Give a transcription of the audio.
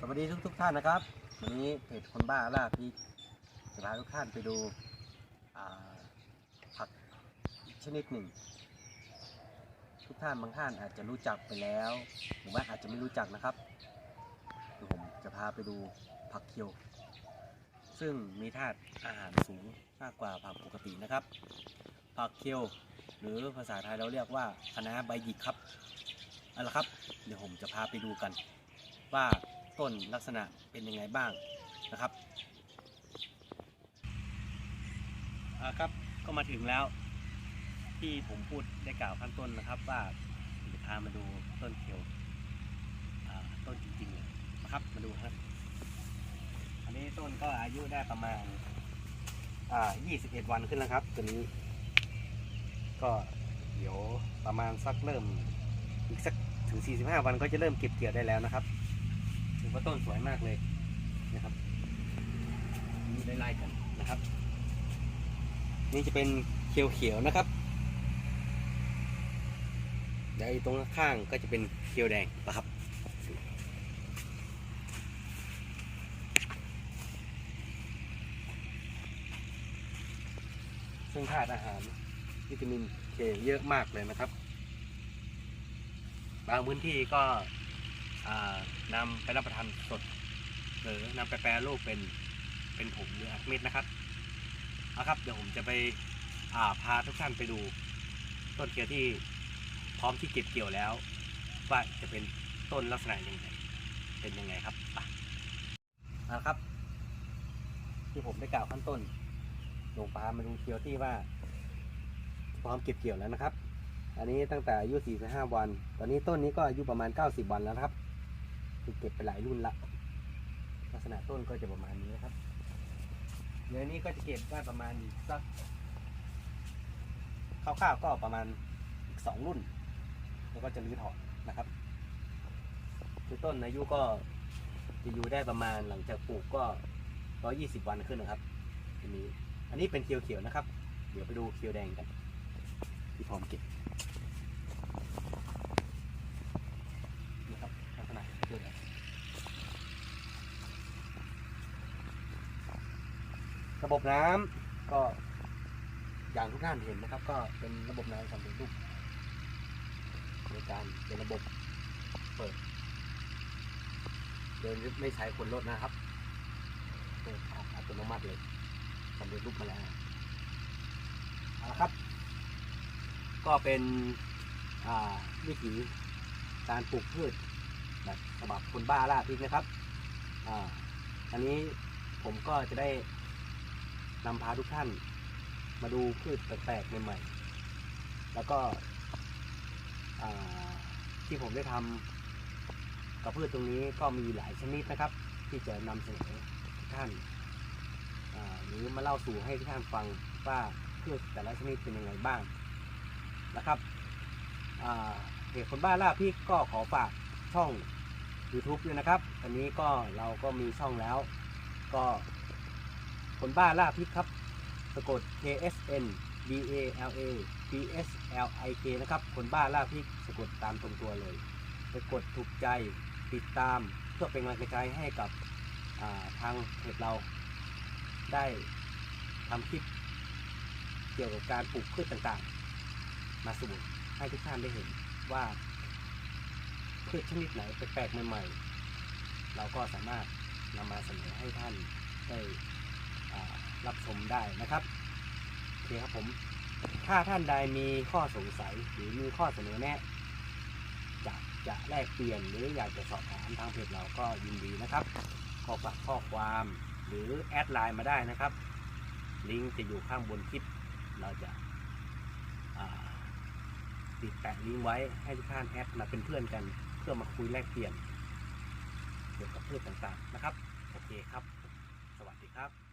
สวัสดีทุกทุกท่านนะครับ วันนี้เพจคนบ้าล่าพริกจะพาทุกท่านไปดูผักชนิดหนึ่ง ทุกท่านบางท่านอาจจะรู้จักไปแล้ว หรือว่าอาจจะไม่รู้จักนะครับเดี๋ยวผมจะพาไปดูผักเคียว ซึ่งมีธาตุอาหารสูงมากกว่าผักปกตินะครับ ผักเคียว หรือภาษาไทยเราเรียกว่าคะน้าใบหยิกครับเอาละครับ เดี๋ยวผมจะพาไปดูกันว่า ต้นลักษณะเป็นยังไงบ้างนะครับครับก็มาถึงแล้ว ที่ผมพูดได้กล่าวขั้นต้นนะครับ ว่าจะพามาดูต้นเขียวต้นจริงๆเลยนะครับมาดูครับอันนี้ต้นก็อายุได้ประมาณอ่า21 วันขึ้นแล้วครับ ตัวนี้ ก็เดี๋ยวประมาณสักเริ่มอีกสักถึง 45 วันก็จะเริ่มเก็บเกี่ยวได้แล้วนะครับ ว่าต้นสวยมากเลยนะครับนี่ไล่ๆกันนะครับ นี่จะเป็นเขียวๆนะครับเดี๋ยวตรงข้างก็จะเป็นเขียวแดงนะครับซึ่งธาตุอาหารวิตามินเคเยอะมากเลยนะครับ บางพื้นที่ก็ นำไปรับประทานสด หรือนำไปแปรรูปเป็นเป็นผงหรืออัดเม็ดนะครับเอาครับ เดี๋ยวผมจะไปาพาทุกท่านไปดู ต้นเกียวที่พร้อมที่เก็บเกี่ยวแล้ว ว่าจะเป็นต้นลักษณะยังไงเป็นยังไงครับไปเอาครับ ที่ผมได้กล่าวขั้นต้นลงปลามาดูเกียวที่ว่า พร้อมเก็บเกี่ยวแล้วนะครับ อันนี้ตั้งแต่อายุ 45 วัน ตอนนี้ต้นนี้ก็อายุประมาณ 90 วันแล้วครับ คือเก็บไปหลายรุ่นละลักษณะต้นก็จะประมาณนี้นะครับเดี๋ยวนี้ก็จะเก็บได้ประมาณอีกสักคร่าวๆก็ประมาณอีกสองรุ่น แล้วก็จะรื้อถอนนะครับคือต้นอายุก็จะอยู่ได้ประมาณหลังจากปลูกก็120วันขึ้นนะครับอันนี้อันนี้เป็นเขียวๆนะครับ เดี๋ยวไปดูเขียวแดงกันที่พร้อมเก็บลักษณะเขียวแดง ระบบน้ำก็อย่างทุกท่านเห็นนะครับ ก็เป็นระบบน้ำสำเร็จรูปโดยการเป็นระบบเปิดโดยไม่ใช้คนรถนะครับเปิดอัตโนมัติเลยสำเร็จรูปมาแล้วเอาละครับ ก็เป็นวิถีการปลูกพืชแบบฉบับคนบ้าล่าพริกนะครับ อ่า อันนี้ผมก็จะได้ นำพาทุกท่าน มาดูพืชแปลกๆใหม่ๆแล้วก็ที่ผมได้ทำกับพืชตรงนี้ก็มีหลายชนิดนะครับ ที่จะนำเสนอทุกท่านหรือมาเล่าสู่ให้ทุกท่านฟังว่าพืชแต่ละชนิดเป็นยังไงบ้างนะครับอ่าเพจคนบ้าล่าพี่ก็ขอฝากช่อง YouTube ด้วยนะครับ อันนี้ก็เราก็มีช่องแล้วก็ คนบ้าล่าพริกครับสะกด K S N B A L A P S L I K นะครับ คนบ้าล่าพริกสะกดตามตรงตัวเลยไปกดถูกใจติดตามเพื่อเป็นกำลังใจให้กับาทางเพจเราได้ทำคลิปเกี่ยวกับการปลูกพืชต่างๆ มาสู่ให้ทุกท่านได้เห็นว่าพืชชนิดไหนแปลกๆใหม่ๆ เราก็สามารถนำมาเสนอให้ท่านได้ รับชมได้นะครับโอเคครับผม ถ้าท่านใดมีข้อสงสัยหรือมีข้อเสนอแนะอยากจะแลกเปลี่ยนหรืออยากจะสอบถามทางเพจเราก็ยินดีนะครับขอฝากข้อความหรือแอดไลน์มาได้นะครับ ลิงก์จะอยู่ข้างบนคลิป เราจะติดแปะลิงก์ไว้ให้ทุกท่านแอดมาเป็นเพื่อนกัน เพื่อมาคุยแลกเปลี่ยนเกี่ยวกับพืชต่างๆนะครับ โอเคครับ สวัสดีครับ